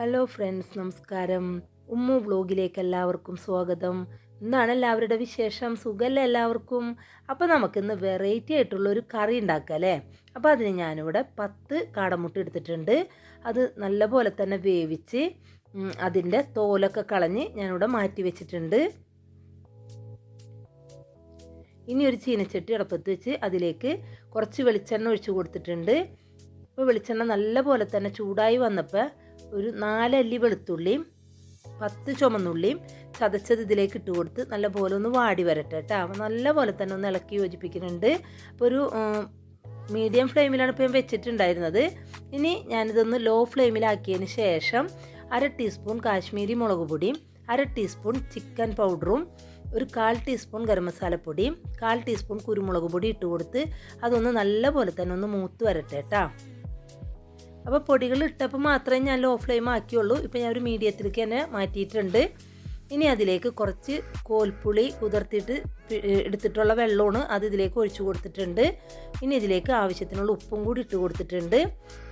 Hello friends നമസ്കാരം. ഉമ്മു ബ്ലോഗിലേക്ക് എല്ലാവർക്കും സ്വാഗതം. ഇന്നാണ് എല്ലാവരുടെ വിശേഷം. സുഖമല്ലേ എല്ലാവർക്കും? അപ്പോൾ നമുക്കിന്ന് വെറൈറ്റി ആയിട്ടുള്ള ഒരു കറി ഉണ്ടാക്കാം അല്ലേ? അപ്പോൾ അതിന് ഞാനിവിടെ പത്ത് കാടമുട്ട എടുത്തിട്ടുണ്ട്. അത് നല്ലപോലെ തന്നെ വേവിച്ച് അതിന്റെ തോലൊക്കെ കളഞ്ഞ് ഞാനിവിടെ മാറ്റി വെച്ചിട്ടുണ്ട്. ഇനി ഒരു ചീനച്ചട്ടി അടുപ്പത്ത് വെച്ച് അതിലേക്ക് കുറച്ച് വെളിച്ചെണ്ണ ഒഴിച്ച് കൊടുത്തിട്ടുണ്ട്. അപ്പോൾ വെളിച്ചെണ്ണ നല്ലപോലെ തന്നെ ചൂടായി വന്നപ്പോൾ ഒരു നാലല്ലി വെളുത്തുള്ളിയും പത്ത് ചുമന്നുള്ളിയും ചതച്ചത് ഇതിലേക്ക് ഇട്ട് കൊടുത്ത് നല്ലപോലെ ഒന്ന് വാടി വരട്ടെ കേട്ടോ. നല്ലപോലെ തന്നെ ഒന്ന് ഇളക്കി യോജിപ്പിക്കുന്നുണ്ട്. അപ്പോൾ ഒരു മീഡിയം ഫ്ലെയിമിലാണ് ഇപ്പോൾ ഞാൻ വെച്ചിട്ടുണ്ടായിരുന്നത്. ഇനി ഞാനിതൊന്ന് ലോ ഫ്ലെയിമിലാക്കിയതിന് ശേഷം അര ടീസ്പൂൺ കാശ്മീരി മുളക് പൊടിയും അര ടീസ്പൂൺ ചിക്കൻ പൗഡറും ഒരു കാൽ ടീസ്പൂൺ ഗരം മസാലപ്പൊടിയും കാൽ ടീസ്പൂൺ കുരുമുളക് പൊടി ഇട്ട് കൊടുത്ത് അതൊന്ന് നല്ലപോലെ തന്നെ ഒന്ന് മൂത്ത് വരട്ടെ കേട്ടോ. അപ്പോൾ പൊടികൾ ഇട്ടപ്പോൾ മാത്രമേ ഞാൻ ലോ ഫ്ലെയിം ആക്കിയുള്ളൂ. ഇപ്പോൾ ഞാൻ ഒരു മീഡിയത്തിലേക്ക് തന്നെ മാറ്റിയിട്ടുണ്ട്. ഇനി അതിലേക്ക് കുറച്ച് കോൽപ്പുളി കുതിർത്തിട്ട് എടുത്തിട്ടുള്ള വെള്ളമാണ് അത് ഇതിലേക്ക് ഒഴിച്ചു കൊടുത്തിട്ടുണ്ട്. ഇനി ഇതിലേക്ക് ആവശ്യത്തിനുള്ള ഉപ്പും കൂടി ഇട്ട് കൊടുത്തിട്ടുണ്ട്.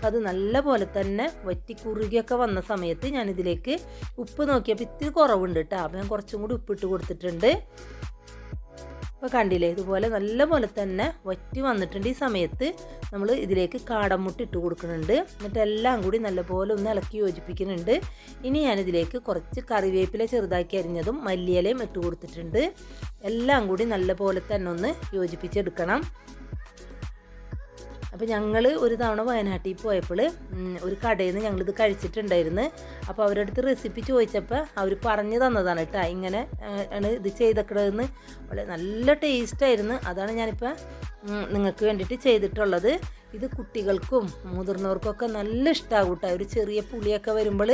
അത് നല്ല പോലെ തന്നെ വറ്റി കുറുകിയൊക്കെ വന്ന സമയത്ത് ഞാൻ ഇതിലേക്ക് ഉപ്പ് നോക്കിയപ്പോൾ ഇത്തിരി കുറവുണ്ട് കേട്ടോ. അപ്പോൾ ഞാൻ കുറച്ചും കൂടി ഉപ്പിട്ട് കൊടുത്തിട്ടുണ്ട്. അപ്പോൾ കണ്ടില്ലേ ഇതുപോലെ നല്ല പോലെ തന്നെ വറ്റി വന്നിട്ടുണ്ട് ഈ സമയത്ത് നമ്മൾ ഇതിലേക്ക് കാടമുട്ട ഇട്ട് കൊടുക്കുന്നുണ്ട്. എന്നിട്ട് എല്ലാം കൂടി നല്ലപോലെ ഒന്ന് ഇളക്കി യോജിപ്പിക്കുന്നുണ്ട്. ഇനി ഞാനിതിലേക്ക് കുറച്ച് കറിവേപ്പില ചെറുതാക്കി അരിഞ്ഞതും മല്ലിയിലയും ഇട്ട് കൊടുത്തിട്ടുണ്ട്. എല്ലാം കൂടി നല്ലപോലെ തന്നെ ഒന്ന് യോജിപ്പിച്ചെടുക്കണം. അപ്പോൾ ഞങ്ങൾ ഒരു തവണ വയനാട്ടിൽ പോയപ്പോൾ ഒരു കടയിൽ നിന്ന് ഞങ്ങളിത് കഴിച്ചിട്ടുണ്ടായിരുന്നു. അപ്പോൾ അവരുടെ അടുത്ത് റെസിപ്പി ചോദിച്ചപ്പോൾ അവർ പറഞ്ഞു തന്നതാണ് കേട്ടോ ഇങ്ങനെ ആണ് ഇത് ചെയ്തേക്കണതെന്ന്. വളരെ നല്ല ടേസ്റ്റായിരുന്നു അതാണ് ഞാനിപ്പോൾ നിങ്ങൾക്ക് വേണ്ടിയിട്ട് ചെയ്തിട്ടുള്ളത്. ഇത് കുട്ടികൾക്കും മുതിർന്നവർക്കൊക്കെ നല്ല ഇഷ്ടമാകും കേട്ടോ. ഒരു ചെറിയ പുളിയൊക്കെ വരുമ്പോൾ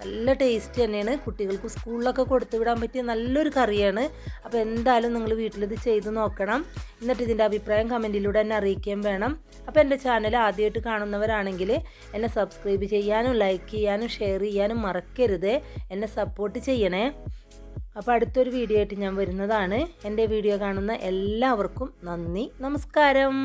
നല്ല ടേസ്റ്റ് തന്നെയാണ്. കുട്ടികൾക്ക് സ്കൂളിലൊക്കെ കൊടുത്തു വിടാൻ പറ്റിയ നല്ലൊരു കറിയാണ്. അപ്പോൾ എന്തായാലും നിങ്ങൾ വീട്ടിലിത് ചെയ്ത് നോക്കണം. എന്നിട്ട് ഇതിന്റെ അഭിപ്രായം കമന്റിലൂടെ എന്നെ അറിയിക്കുകയും വേണം. അപ്പോൾ എന്റെ ചാനൽ ആദ്യമായിട്ട് കാണുന്നവരാണെങ്കിൽ എന്നെ സബ്സ്ക്രൈബ് ചെയ്യാനും ലൈക്ക് ചെയ്യാനും ഷെയർ ചെയ്യാനും മറക്കരുത്. എന്നെ സപ്പോർട്ട് ചെയ്യണേ. അപ്പോൾ അടുത്തൊരു വീഡിയോ ആയിട്ട് ഞാൻ വരുന്നതാണ്. എന്റെ വീഡിയോ കാണുന്ന എല്ലാവർക്കും നന്ദി. നമസ്കാരം.